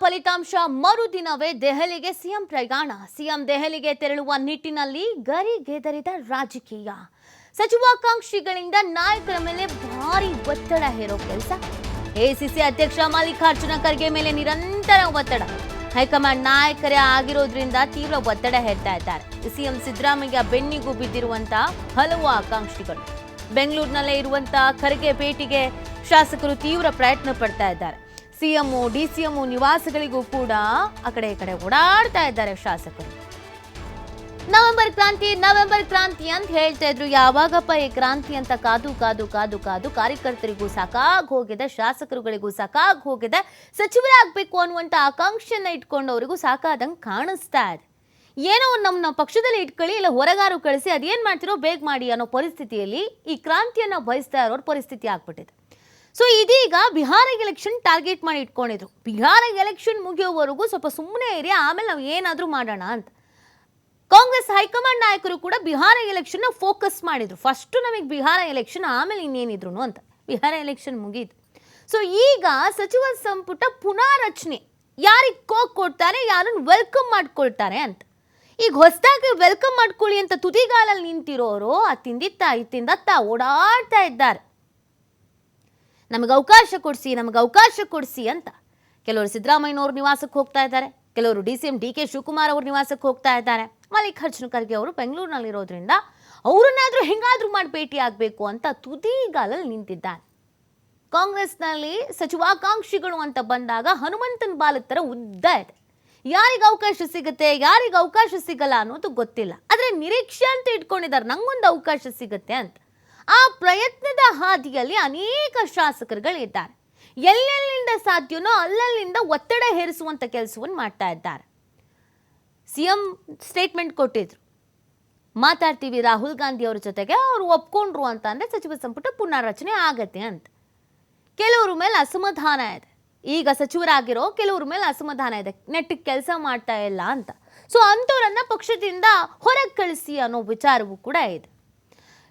ಫಲಿತಾಂಶ ಮರುದಿನವೇ ದೆಹಲಿಗೆ ಸಿಎಂ ಪ್ರಯಾಣ. ಸಿಎಂ ದೆಹಲಿಗೆ ತೆರಳುವ ನಿಟ್ಟಿನಲ್ಲಿ ಗರಿಗೆದರಿದ ರಾಜಕೀಯ. ಸಚಿವಾಕಾಂಕ್ಷಿಗಳಿಂದ ನಾಯಕರ ಮೇಲೆ ಭಾರಿ ಒತ್ತಡ ಹೇರೋ ಕೆಲಸ. ಎಸಿಸಿ ಅಧ್ಯಕ್ಷ ಮಲ್ಲಿಕಾರ್ಜುನ ಖರ್ಗೆ ಮೇಲೆ ನಿರಂತರ ಒತ್ತಡ. ಹೈಕಮಾಂಡ್ ನಾಯಕರೇ ಆಗಿರೋದ್ರಿಂದ ತೀವ್ರ ಒತ್ತಡ ಹೇರ್ತಾ ಇದ್ದಾರೆ. ಸಿಎಂ ಸಿದ್ದರಾಮಯ್ಯ ಬೆನ್ನಿಗೂ ಬಿದ್ದಿರುವಂತಹ ಹಲವು ಆಕಾಂಕ್ಷಿಗಳು. ಬೆಂಗಳೂರಿನಲ್ಲೇ ಇರುವಂತಹ ಖರ್ಗೆ ಭೇಟಿಗೆ ಶಾಸಕರು ತೀವ್ರ ಪ್ರಯತ್ನ ಪಡ್ತಾ ಇದ್ದಾರೆ. ಸಿಎಂ ಡಿಸಿಎಂ ನಿವಾಸಗಳಿಗೂ ಕೂಡ ಆ ಕಡೆ ಈ ಕಡೆ ಓಡಾಡ್ತಾ ಇದ್ದಾರೆ ಶಾಸಕರು. ನವೆಂಬರ್ ಕ್ರಾಂತಿ ನವೆಂಬರ್ ಕ್ರಾಂತಿ ಅಂತ ಹೇಳ್ತಾ ಇದ್ರು. ಯಾವಾಗಪ್ಪ ಈ ಕ್ರಾಂತಿ ಅಂತ ಕಾದು ಕಾದು ಕಾದು ಕಾದು ಕಾರ್ಯಕರ್ತರಿಗೂ ಸಾಕಾಗಿ ಹೋಗಿದೆ, ಶಾಸಕರುಗಳಿಗೂ ಸಾಕಾಗಿ ಹೋಗಿದೆ. ಸಚಿವರಾಗಬೇಕು ಅನ್ನುವಂಥ ಆಕಾಂಕ್ಷೆಯನ್ನ ಇಟ್ಕೊಂಡವರಿಗೂ ಸಾಕಾದಂಗೆ ಕಾಣಿಸ್ತಾ ಇದೆ. ಏನೋ ನಮ್ಮ ಪಕ್ಷದಲ್ಲಿ ಇಟ್ಕೊಳ್ಳಿ, ಇಲ್ಲ ಹೊರಗಾರು ಕಳಿಸಿ ಅದೇನ್ ಮಾಡ್ತಿರೋ ಬೇಗ ಮಾಡಿ ಅನ್ನೋ ಪರಿಸ್ಥಿತಿಯಲ್ಲಿ ಈ ಕ್ರಾಂತಿಯನ್ನ ಬಯಸ್ತಾ ಇರೋರ ಪರಿಸ್ಥಿತಿ ಆಗ್ಬಿಟ್ಟಿದೆ. ಸೊ ಇದೀಗ ಬಿಹಾರ ಎಲೆಕ್ಷನ್ ಟಾರ್ಗೆಟ್ ಮಾಡಿ ಇಟ್ಕೊಂಡಿದ್ರು. ಬಿಹಾರ ಎಲೆಕ್ಷನ್ ಮುಗಿಯೋವರೆಗೂ ಸ್ವಲ್ಪ ಸುಮ್ಮನೆ ಇರಿ, ಆಮೇಲೆ ನಾವು ಏನಾದರೂ ಮಾಡೋಣ ಅಂತ. ಕಾಂಗ್ರೆಸ್ ಹೈಕಮಾಂಡ್ ನಾಯಕರು ಕೂಡ ಬಿಹಾರ ಎಲೆಕ್ಷನ್ನ ಫೋಕಸ್ ಮಾಡಿದರು. ಫಸ್ಟು ನಮಗೆ ಬಿಹಾರ ಎಲೆಕ್ಷನ್ ಆಮೇಲೆ ಇನ್ನೇನಿದ್ರು ಅಂತ. ಬಿಹಾರ ಎಲೆಕ್ಷನ್ ಮುಗೀತು. ಸೊ ಈಗ ಸಚಿವ ಸಂಪುಟ ಪುನಾರಚನೆ. ಯಾರಿಗೆ ಕೋಕ್ ಕೊಡ್ತಾರೆ, ಯಾರನ್ನು ವೆಲ್ಕಮ್ ಮಾಡ್ಕೊಳ್ತಾರೆ ಅಂತ. ಈಗ ಹೊಸದಾಗಿ ವೆಲ್ಕಮ್ ಮಾಡ್ಕೊಳ್ಳಿ ಅಂತ ತುದಿಗಾಲಲ್ಲಿ ನಿಂತಿರೋರು ಅತ್ತಿಂದಿತ್ತ ಇತ್ತಿಂದತ್ತ ಓಡಾಡ್ತಾ ಇದ್ದಾರೆ. ನಮಗೆ ಅವಕಾಶ ಕೊಡಿಸಿ, ನಮಗೆ ಅವಕಾಶ ಕೊಡಿಸಿ ಅಂತ ಕೆಲವರು ಸಿದ್ದರಾಮಯ್ಯನವ್ರ ನಿವಾಸಕ್ಕೆ ಹೋಗ್ತಾ ಇದ್ದಾರೆ, ಕೆಲವರು D C M D K Shivakumar ಅವ್ರ ನಿವಾಸಕ್ಕೆ ಹೋಗ್ತಾ ಇದ್ದಾರೆ. ಮಲ್ಲಿಕಾರ್ಜುನ ಖರ್ಗೆ ಅವರು ಬೆಂಗಳೂರಿನಲ್ಲಿರೋದ್ರಿಂದ ಅವರನ್ನಾದರೂ ಹೆಂಗಾದರೂ ಮಾಡಿ ಭೇಟಿ ಆಗಬೇಕು ಅಂತ ತುದಿಗಾಲಲ್ಲಿ ನಿಂತಿದ್ದಾರೆ. ಕಾಂಗ್ರೆಸ್ನಲ್ಲಿ ಸಚಿವಾಕಾಂಕ್ಷಿಗಳು ಅಂತ ಬಂದಾಗ ಹನುಮಂತನ ಬಾಲದ ಥರ ಉದ್ದ ಇದೆ. ಯಾರಿಗೆ ಅವಕಾಶ ಸಿಗುತ್ತೆ, ಯಾರಿಗೆ ಅವಕಾಶ ಸಿಗಲ್ಲ ಅನ್ನೋದು ಗೊತ್ತಿಲ್ಲ. ಆದರೆ ನಿರೀಕ್ಷೆ ಅಂತ ಇಟ್ಕೊಂಡಿದ್ದಾರೆ, ನಂಗೊಂದು ಅವಕಾಶ ಸಿಗುತ್ತೆ ಅಂತ. ಆ ಪ್ರಯತ್ನದ ಹಾದಿಯಲ್ಲಿ ಅನೇಕ ಶಾಸಕರುಗಳಿದ್ದಾರೆ. ಎಲ್ಲೆಲ್ಲಿಂದ ಸಾಧ್ಯವೋ ಅಲ್ಲಲ್ಲಿಂದ ಒತ್ತಡ ಹೇರಿಸುವಂತ ಕೆಲಸವನ್ನು ಮಾಡ್ತಾ ಇದ್ದಾರೆ. ಸಿಎಂ ಸ್ಟೇಟ್ಮೆಂಟ್ ಕೊಟ್ಟಿದ್ರು. ಮಾತಾಡ್ತೀವಿ ರಾಹುಲ್ ಗಾಂಧಿ ಅವರ ಜೊತೆಗೆ, ಅವರು ಒಪ್ಕೊಂಡ್ರು ಅಂತ ಅಂದ್ರೆ ಸಚಿವ ಸಂಪುಟ ಪುನರ್ರಚನೆ ಆಗತ್ತೆ ಅಂತ. ಕೆಲವ್ರ ಮೇಲೆ ಅಸಮಾಧಾನ ಇದೆ. ಈಗ ಸಚಿವರಾಗಿರೋ ಕೆಲವ್ರ ಮೇಲೆ ಅಸಮಾಧಾನ ಇದೆ. ನೆಟ್ಟಿಗೆ ಕೆಲಸ ಮಾಡ್ತಾ ಇಲ್ಲ ಅಂತ. ಸೊ ಅಂಥವ್ರನ್ನ ಪಕ್ಷದಿಂದ ಹೊರಗೆ ಕಳಿಸಿ ಅನ್ನೋ ವಿಚಾರವೂ ಕೂಡ ಇದೆ.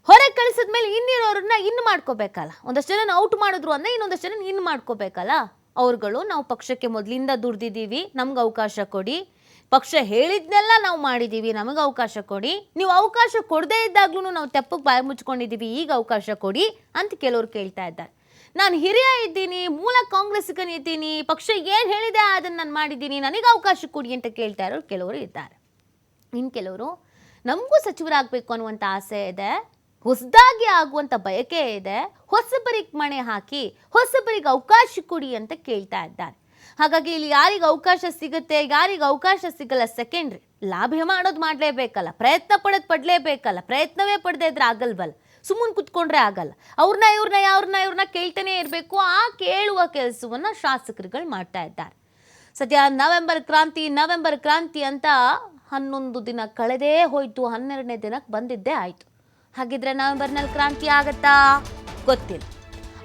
ಹೊರಗೆ ಕಳಿಸಿದ್ಮೇಲೆ ಇನ್ನಿರೋರನ್ನ ಇನ್ನು ಮಾಡ್ಕೋಬೇಕಲ್ಲ? ಒಂದಷ್ಟು ಜನ ಔಟ್ ಮಾಡಿದ್ರು ಅಂದ್ರೆ ಇನ್ನೊಂದಷ್ಟು ಜನ ಇನ್ನು ಮಾಡ್ಕೋಬೇಕಲ್ಲ? ಅವ್ರುಗಳು ನಾವು ಪಕ್ಷಕ್ಕೆ ಮೊದಲಿಂದ ದುಡ್ದಿದ್ದೀವಿ, ನಮ್ಗೆ ಅವಕಾಶ ಕೊಡಿ. ಪಕ್ಷ ಹೇಳಿದ್ನೆಲ್ಲ ನಾವು ಮಾಡಿದ್ದೀವಿ, ನಮಗೆ ಅವಕಾಶ ಕೊಡಿ. ನೀವು ಅವಕಾಶ ಕೊಡದೇ ಇದ್ದಾಗ್ಲೂ ನಾವು ತೆಪ್ಪಕ್ಕೆ ಬಾಯಿ ಮುಚ್ಕೊಂಡಿದ್ದೀವಿ, ಈಗ ಅವಕಾಶ ಕೊಡಿ ಅಂತ ಕೆಲವ್ರು ಕೇಳ್ತಾ ಇದ್ದಾರೆ. ನಾನು ಹಿರಿಯ ಇದ್ದೀನಿ, ಮೂಲ ಕಾಂಗ್ರೆಸ್ಗನ್ ಇದ್ದೀನಿ ಪಕ್ಷ ಏನು ಹೇಳಿದೆ ಅದನ್ನು ನಾನು ಮಾಡಿದ್ದೀನಿ, ನನಗೆ ಅವಕಾಶ ಕೊಡಿ ಅಂತ ಕೇಳ್ತಾ ಇರೋರು ಕೆಲವರು ಇದ್ದಾರೆ. ಇನ್ನು ಕೆಲವರು ನಮಗೂ ಸಚಿವರಾಗಬೇಕು ಅನ್ನುವಂಥ ಆಸೆ ಇದೆ. ಹೊಸದಾಗಿ ಆಗುವಂಥ ಬಯಕೆ ಇದೆ. ಹೊಸಬರಿಗೆ ಮಣೆ ಹಾಕಿ, ಹೊಸಬರಿಗೆ ಅವಕಾಶ ಕೊಡಿ ಅಂತ ಕೇಳ್ತಾ ಇದ್ದಾರೆ. ಹಾಗಾಗಿ ಇಲ್ಲಿ ಯಾರಿಗೆ ಅವಕಾಶ ಸಿಗುತ್ತೆ, ಯಾರಿಗೆ ಅವಕಾಶ ಸಿಗಲ್ಲ ಸೆಕೆಂಡ್ರಿ ಲಾಭ ಮಾಡೋದು ಮಾಡಲೇಬೇಕಲ್ಲ, ಪ್ರಯತ್ನ ಪಡೋದು ಪಡಲೇಬೇಕಲ್ಲ, ಪ್ರಯತ್ನವೇ ಪಡದೇ ಇದ್ರೆ ಆಗಲ್ವಲ್ಲ. ಸುಮ್ಮನೆ ಕುತ್ಕೊಂಡ್ರೆ ಆಗಲ್ಲ. ಅವ್ರನ್ನ ಇವ್ರನ್ನ ಯಾವ್ರನ್ನ ಇವ್ರನ್ನ ಕೇಳ್ತಾನೆ ಇರಬೇಕು. ಆ ಕೇಳುವ ಕೆಲಸವನ್ನು ಶಾಸಕರುಗಳು ಮಾಡ್ತಾ ಇದ್ದಾರೆ. ಸದ್ಯ ನವೆಂಬರ್ ಕ್ರಾಂತಿ ನವೆಂಬರ್ ಕ್ರಾಂತಿ ಅಂತ ಹನ್ನೊಂದು ದಿನ ಕಳೆದೇ ಹೋಯ್ತು. ಹನ್ನೆರಡನೇ ದಿನಕ್ಕೆ ಬಂದಿದ್ದೇ ಆಯ್ತು. ಹಾಗಿದ್ರೆ ನವೆಂಬರ್ನಲ್ಲಿ ಕ್ರಾಂತಿ ಆಗತ್ತಾ? ಗೊತ್ತಿಲ್ಲ.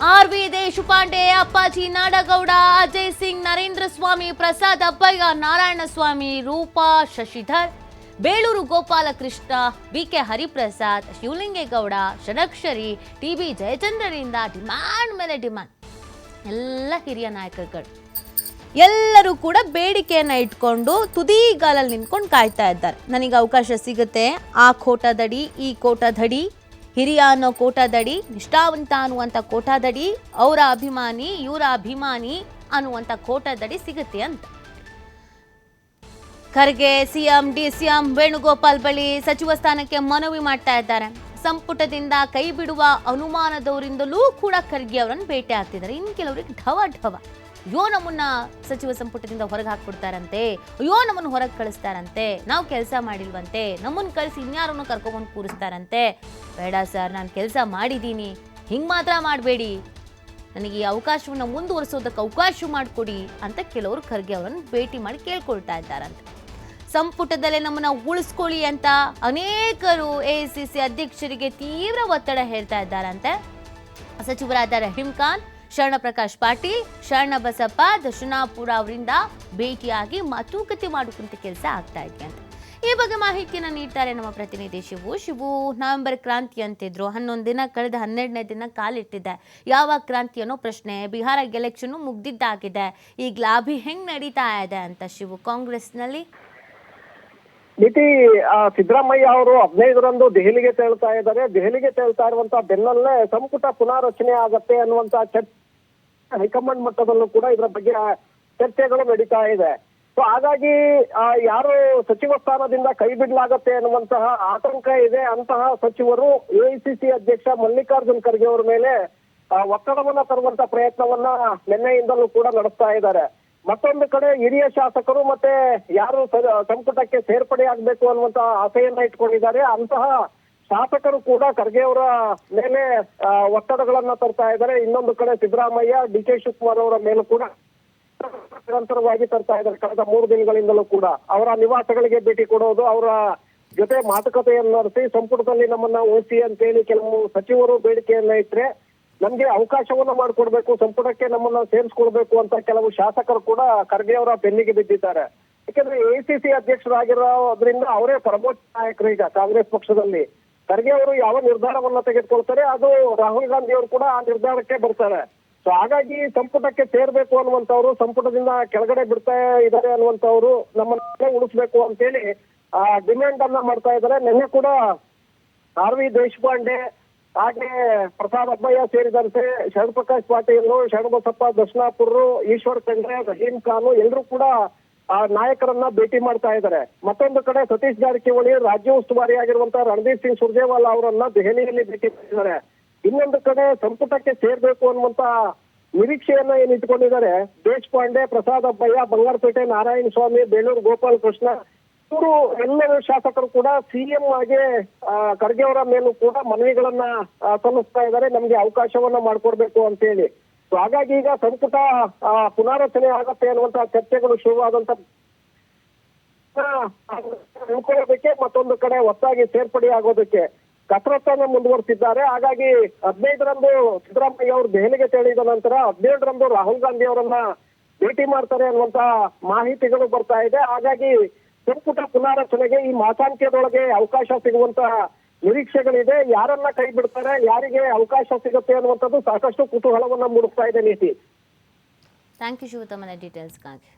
R V Deshpande Appaji Nadagouda, Ajay Singh, Narendra Swamy, Prasad Abbaiah, Narayana Swamy, Roopa, Shashidhar, Beluru Gopalakrishna B K Hariprasad, Shivalingegowda, Shadakshari, T B ಜಯಚಂದ್ರರಿಂದ demand ಮೇಲೆ ಡಿಮ್ಯಾಂಡ್. ಎಲ್ಲ ಹಿರಿಯ ನಾಯಕರುಗಳು. ಎಲ್ಲರೂ ಕೂಡ ಬೇಡಿಕೆಯನ್ನ ಇಟ್ಕೊಂಡು ತುದಿಗಾಲಲ್ಲಿ ನಿಂತ್ಕೊಂಡು ಕಾಯ್ತಾ ಇದ್ದಾರೆ. ನನಗೆ ಅವಕಾಶ ಸಿಗುತ್ತೆ. ಆ ಕೋಟದಡಿ, ಈ ಕೋಟದಡಿ, ಹಿರಿಯ ಅನ್ನೋ ಕೋಟದಡಿ, ನಿಷ್ಠಾವಂತ ಅನ್ನುವಂಥ ಕೋಟದಡಿ, ಅವರ ಅಭಿಮಾನಿ, ಇವರ ಅಭಿಮಾನಿ ಅನ್ನುವಂಥ ಕೋಟದಡಿ ಸಿಗುತ್ತೆ ಅಂತ. ಖರ್ಗೆ, ಸಿಎಂ, ಡಿಸಿಎಂ, ವೇಣುಗೋಪಾಲ್ ಬಳಿ ಸಚಿವ ಸ್ಥಾನಕ್ಕೆ ಮನವಿ ಮಾಡ್ತಾ ಇದ್ದಾರೆ. ಸಂಪುಟದಿಂದ ಕೈ ಬಿಡುವ ಅನುಮಾನದವರಿಂದಲೂ ಕೂಡ ಖರ್ಗೆ ಅವರನ್ನು ಭೇಟಿ ಆಗ್ತಿದ್ದಾರೆ. ಇನ್ನು ಕೆಲವರಿಗೆ ಢವ ಢವ. ಅಯ್ಯೋ, ನಮ್ಮನ್ನ ಸಚಿವ ಸಂಪುಟದಿಂದ ಹೊರಗೆ ಹಾಕ್ಬಿಡ್ತಾರಂತೆ. ಅಯ್ಯೋ, ನಮ್ಮನ್ನು ಹೊರಗೆ ಕಳಿಸ್ತಾರಂತೆ. ನಾವು ಕೆಲಸ ಮಾಡಿಲ್ವಂತೆ. ನಮ್ಮನ್ನು ಕಳಿಸಿ ಇನ್ಯಾರನ್ನು ಕರ್ಕೊಂಬಂದು ಕೂರಿಸ್ತಾರಂತೆ. ಬೇಡ ಸರ್, ನಾನು ಕೆಲಸ ಮಾಡಿದ್ದೀನಿ ಹಿಂಗೆ ಮಾತ್ರ ಮಾಡಬೇಡಿ. ನನಗೆ ಈ ಅವಕಾಶವನ್ನು ಮುಂದುವರಿಸೋದಕ್ಕೆ ಅವಕಾಶ ಮಾಡಿಕೊಡಿ ಅಂತ ಕೆಲವರು ಖರ್ಗೆ ಅವರನ್ನು ಭೇಟಿ ಮಾಡಿ ಕೇಳ್ಕೊಳ್ತಾ ಇದ್ದಾರಂತೆ. ಸಂಪುಟದಲ್ಲೇ ನಮ್ಮನ್ನು ಉಳಿಸ್ಕೊಳ್ಳಿ ಅಂತ ಅನೇಕರು ಎ ಸಿ ಸಿ ಅಧ್ಯಕ್ಷರಿಗೆ ತೀವ್ರ ಒತ್ತಡ ಹೇಳ್ತಾ ಇದ್ದಾರಂತೆ. ಸಚಿವರಾದ ರಹೀಂ ಖಾನ್ ಶರಣ ಪ್ರಕಾಶ್ ಪಾಟೀಲ್ ಶರಣ ಬಸಪ್ಪ ದರ್ಶನಾಪುರ ಅವರಿಂದ ಭೇಟಿಯಾಗಿ ಮಾತುಕತೆ ಮಾಡುವಂತ ಕೆಲಸ ಆಗ್ತಾ ಇದೆ ಅಂತ. ಈ ಬಗ್ಗೆ ಮಾಹಿತಿಯನ್ನು ನೀಡ್ತಾರೆ ನಮ್ಮ ಪ್ರತಿನಿಧಿ ಶಿವು. ಶಿವು ನವೆಂಬರ್ ಕ್ರಾಂತಿ ಅಂತಿದ್ರು ಹನ್ನೊಂದು ದಿನ ಕಳೆದ ಹನ್ನೆರಡನೇ ದಿನ ಕಾಲಿಟ್ಟಿದೆ. ಯಾವ ಕ್ರಾಂತಿ ಅನ್ನೋ ಪ್ರಶ್ನೆ ಬಿಹಾರ ಎಲೆಕ್ಷನ್ ಮುಗ್ದಿದ್ದಾಗಿದೆ. ಈಗ ಲಾಭಿ ಹೆಂಗ್ ನಡೀತಾ ಇದೆ ಅಂತ ಶಿವು ಕಾಂಗ್ರೆಸ್ನಲ್ಲಿ? ನಲ್ಲಿ ಆ, ಸಿದ್ದರಾಮಯ್ಯ ಅವರು ಹದಿನೈದರಂದು ದೆಹಲಿಗೆ ತೆರಳ್ತಾ ಇದ್ದಾರೆ. ದೆಹಲಿಗೆ ತೆರಳ್ತಾ ಇರುವಂತಹ ಬೆನ್ನಲ್ಲೇ ಸಂಪುಟ ಪುನಾರಚನೆ ಆಗತ್ತೆ ಅನ್ನುವಂತ ಚರ್ಚೆ ಹೈಕಮಾಂಡ್ ಮಟ್ಟದಲ್ಲೂ ಕೂಡ ಇದರ ಬಗ್ಗೆ ಚರ್ಚೆಗಳು ನಡೀತಾ ಇದೆ. ಸೊ ಹಾಗಾಗಿ ಯಾರು ಸಚಿವ ಸ್ಥಾನದಿಂದ ಕೈ ಬಿಡಲಾಗತ್ತೆ ಅನ್ನುವಂತಹ ಆತಂಕ ಇದೆ ಅಂತಹ ಸಚಿವರು ಎಐಸಿಸಿ ಅಧ್ಯಕ್ಷ ಮಲ್ಲಿಕಾರ್ಜುನ್ ಖರ್ಗೆ ಅವರ ಮೇಲೆ ಒತ್ತಡವನ್ನ ತರುವಂತ ಪ್ರಯತ್ನವನ್ನ ನಿನ್ನೆಯಿಂದಲೂ ಕೂಡ ನಡೆಸ್ತಾ ಇದ್ದಾರೆ. ಮತ್ತೊಂದು ಕಡೆ ಹಿರಿಯ ಶಾಸಕರು ಮತ್ತೆ ಯಾರು ಸಂಪುಟಕ್ಕೆ ಸೇರ್ಪಡೆ ಆಗ್ಬೇಕು ಅನ್ನುವಂತಹ ಆಸೆಯನ್ನ ಇಟ್ಕೊಂಡಿದ್ದಾರೆ. ಅಂತಹ ಶಾಸಕರು ಕೂಡ ಖರ್ಗೆ ಅವರ ಮೇಲೆ ಒತ್ತಡಗಳನ್ನ ತರ್ತಾ ಇದ್ದಾರೆ. ಇನ್ನೊಂದು ಕಡೆ ಸಿದ್ದರಾಮಯ್ಯ, ಡಿ ಕೆ ಶಿವಕುಮಾರ್ ಅವರ ಮೇಲೂ ಕೂಡ ನಿರಂತರವಾಗಿ ತರ್ತಾ ಇದ್ದಾರೆ. ಕಳೆದ ಮೂರು ದಿನಗಳಿಂದಲೂ ಕೂಡ ಅವರ ನಿವಾಸಗಳಿಗೆ ಭೇಟಿ ಕೊಡೋದು, ಅವರ ಜೊತೆ ಮಾತುಕತೆಯನ್ನು ನಡೆಸಿ, ಸಂಪುಟದಲ್ಲಿ ನಮ್ಮನ್ನ ಓಸಿ ಅಂತ ಹೇಳಿ ಕೆಲವು ಸಚಿವರು ಬೇಡಿಕೆಯನ್ನ ಇಟ್ರೆ ನಮ್ಗೆ ಅವಕಾಶವನ್ನ ಮಾಡಿಕೊಡ್ಬೇಕು, ಸಂಪುಟಕ್ಕೆ ನಮ್ಮನ್ನ ಸೇರಿಸ್ಕೊಡ್ಬೇಕು ಅಂತ ಕೆಲವು ಶಾಸಕರು ಕೂಡ ಖರ್ಗೆ ಅವರ ಬೆನ್ನಿಗೆ ಬಿದ್ದಿದ್ದಾರೆ. ಯಾಕಂದ್ರೆ ಎಸಿಸಿ ಅಧ್ಯಕ್ಷರಾಗಿರೋದ್ರಿಂದ ಅವರೇ ಪರಮೋಚ್ಚ ನಾಯಕರು ಈಗ ಕಾಂಗ್ರೆಸ್ ಪಕ್ಷದಲ್ಲಿ. ಖರ್ಗೆ ಅವರು ಯಾವ ನಿರ್ಧಾರವನ್ನ ತೆಗೆದುಕೊಳ್ತಾರೆ, ಅದು ರಾಹುಲ್ ಗಾಂಧಿ ಅವರು ಕೂಡ ಆ ನಿರ್ಧಾರಕ್ಕೆ ಬರ್ತಾರೆ. ಸೊ ಹಾಗಾಗಿ ಸಂಪುಟಕ್ಕೆ ಸೇರ್ಬೇಕು ಅನ್ನುವಂಥವ್ರು ಸಂಪುಟದಿಂದ ಕೆಳಗಡೆ ಬಿಡ್ತಾ ಇದ್ದಾರೆ ಅನ್ನುವಂಥವ್ರು ನಮ್ಮನ್ನ ಉಳಿಸ್ಬೇಕು ಅಂತೇಳಿ, ಆ ಡಿಮ್ಯಾಂಡ್ ಅನ್ನ ಮಾಡ್ತಾ ಇದ್ದಾರೆ. ನಿನ್ನೆ ಕೂಡ ಆರ್ ವಿ ದೇಶಪಾಂಡೆ ಹಾಗೆ ಪ್ರಸಾದ್ ಅಬ್ಬಯ್ಯ ಸೇರಿದಂತೆ ಶರಣಪ್ರಕಾಶ್ ಪಾಟೀಲ್ ಶರಣಬಸಪ್ಪ ದರ್ಶನಾಪುರ್ ಈಶ್ವರ್ ಖಂಡ್ರೆ, ರಹೀಂ ಖಾನ್ ಎಲ್ಲರೂ ಕೂಡ ಆ ನಾಯಕರನ್ನ ಭೇಟಿ ಮಾಡ್ತಾ ಇದ್ದಾರೆ. ಮತ್ತೊಂದು ಕಡೆ ಸತೀಶ್ ಜಾರಕಿಹೊಳಿ ರಾಜ್ಯ ಉಸ್ತುವಾರಿ ಆಗಿರುವಂತಹ ರಣದೀಪ್ ಸಿಂಗ್ ಸುರ್ಜೇವಾಲಾ ಅವರನ್ನ ದೆಹಲಿಯಲ್ಲಿ ಭೇಟಿ ಮಾಡಿದ್ದಾರೆ. ಇನ್ನೊಂದು ಕಡೆ ಸಂಪುಟಕ್ಕೆ ಸೇರ್ಬೇಕು ಅನ್ನುವಂತ ನಿರೀಕ್ಷೆಯನ್ನ ಏನ್ ಇಟ್ಕೊಂಡಿದ್ದಾರೆ ದೇಶಪಾಂಡೆ ಪ್ರಸಾದ್ ಅಬ್ಬಯ್ಯ, ಬಂಗಾರಪೇಟೆ, ನಾರಾಯಣ ಸ್ವಾಮಿ, ಬೇಲೂರು ಗೋಪಾಲ್ ಕೃಷ್ಣ, ಇವರು ಎಲ್ಲರೂ ಶಾಸಕರು ಕೂಡ ಸಿಎಂ ಆಗಿ ಖರ್ಗೆ ಅವರ ಮೇಲೂ ಕೂಡ ಮನವಿಗಳನ್ನ ಸಲ್ಲಿಸ್ತಾ ಇದ್ದಾರೆ. ನಮ್ಗೆ ಅವಕಾಶವನ್ನ ಮಾಡ್ಕೊಡ್ಬೇಕು ಅಂತ ಹೇಳಿ ಸೊ ಹಾಗಾಗಿ ಈಗ ಸಂಪುಟ ಪುನಾರಚನೆ ಆಗತ್ತೆ ಅನ್ನುವಂತಹ ಚರ್ಚೆಗಳು ಶುರುವಾದಂತ ಉಳ್ಕೊಳ್ಳೋದಕ್ಕೆ ಮತ್ತೊಂದು ಕಡೆ ಒತ್ತಾಗಿ ಸೇರ್ಪಡೆ ಆಗೋದಕ್ಕೆ ಕಸರತ್ತನ್ನು ಮುಂದುವರಿಸಿದ್ದಾರೆ. ಹಾಗಾಗಿ ಹದಿನೈದರಂದು ಸಿದ್ದರಾಮಯ್ಯ ಅವರು ದೆಹಲಿಗೆ ತೆರಳಿದ ನಂತರ ಹದಿನೇಳರಂದು ರಾಹುಲ್ ಗಾಂಧಿ ಅವರನ್ನ ಭೇಟಿ ಮಾಡ್ತಾರೆ ಅನ್ನುವಂತಹ ಮಾಹಿತಿಗಳು ಬರ್ತಾ ಇದೆ. ಹಾಗಾಗಿ ಸಂಪುಟ ಪುನಾರಚನೆಗೆ ಈ ಮಾಸಾಂತ್ಯದೊಳಗೆ ಅವಕಾಶ ಸಿಗುವಂತ ನಿರೀಕ್ಷೆಗಳಿದೆ, ಯಾರನ್ನ ಕೈ ಬಿಡ್ತಾರೆ, ಯಾರಿಗೆ ಅವಕಾಶ ಸಿಗುತ್ತೆ ಅನ್ನುವಂಥದ್ದು ಸಾಕಷ್ಟು ಕುತೂಹಲವನ್ನ ಮೂಡಿಸ್ತಾ ಇದೆ ನೀತಿ. Thank you ಶಿವತಮ್ಮನ ಡೀಟೇಲ್ಸ್ಗಾಗಿ